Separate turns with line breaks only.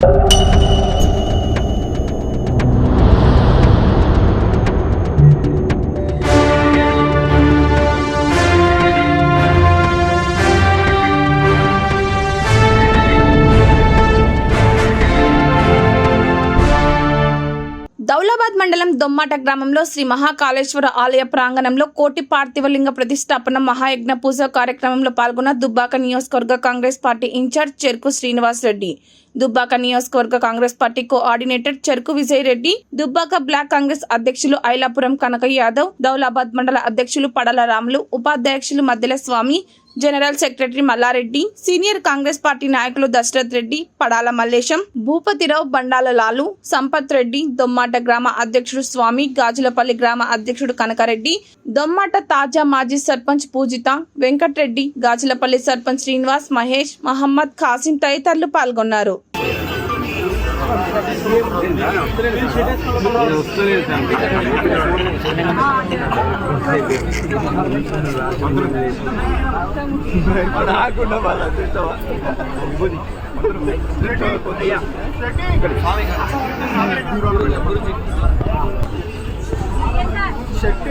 you. Daulatabad మండలం దొమ్మాట గ్రామంలో శ్రీ మహాకాళేశ్వర ఆలయ ప్రాంగణంలో కోటి పార్థివలింగ ప్రతిష్టాపన మహాయజ్ఞ పూజ కార్యక్రమంలో పాల్గొన్న దుబ్బాక నియోజకవర్గ కాంగ్రెస్ పార్టీ ఇన్ఛార్జ్ చెరుకు శ్రీనివాస్ రెడ్డి. దుబ్బాక నియోజకవర్గ Congress party coordinator Cheruku Vijay Reddy Dubbaka block Congress అధ్యక్షులు ఐలాపురం కనక యాదవ్ దౌలాబాద్ మండల అధ్యక్షులు పడల రాములు ఉపాధ్యక్షులు Maddela Swamy general secretary Mallareddy senior Congress party నాయకులు దశరథ్ రెడ్డి పడాల మల్లేశం భూపతిరావు బండాల లాలు సంపత్ రెడ్డి దొమ్మాట గ్రామ అధ్యక్షుడు స్వామి గాజులపల్లి గ్రామ అధ్యక్షుడు కనకారెడ్డి దొమ్మాట తాజా మాజీ సర్పంచ్ పూజిత వెంకట్రెడ్డి గాజులపల్లి సర్పంచ్ శ్రీనివాస్ మహేష్ మహమ్మద్ ఖాసిం తదితరులు పాల్గొన్నారు.
రాకుండా వాళ్ళ అదృష్టవా అయ్యా శక్తి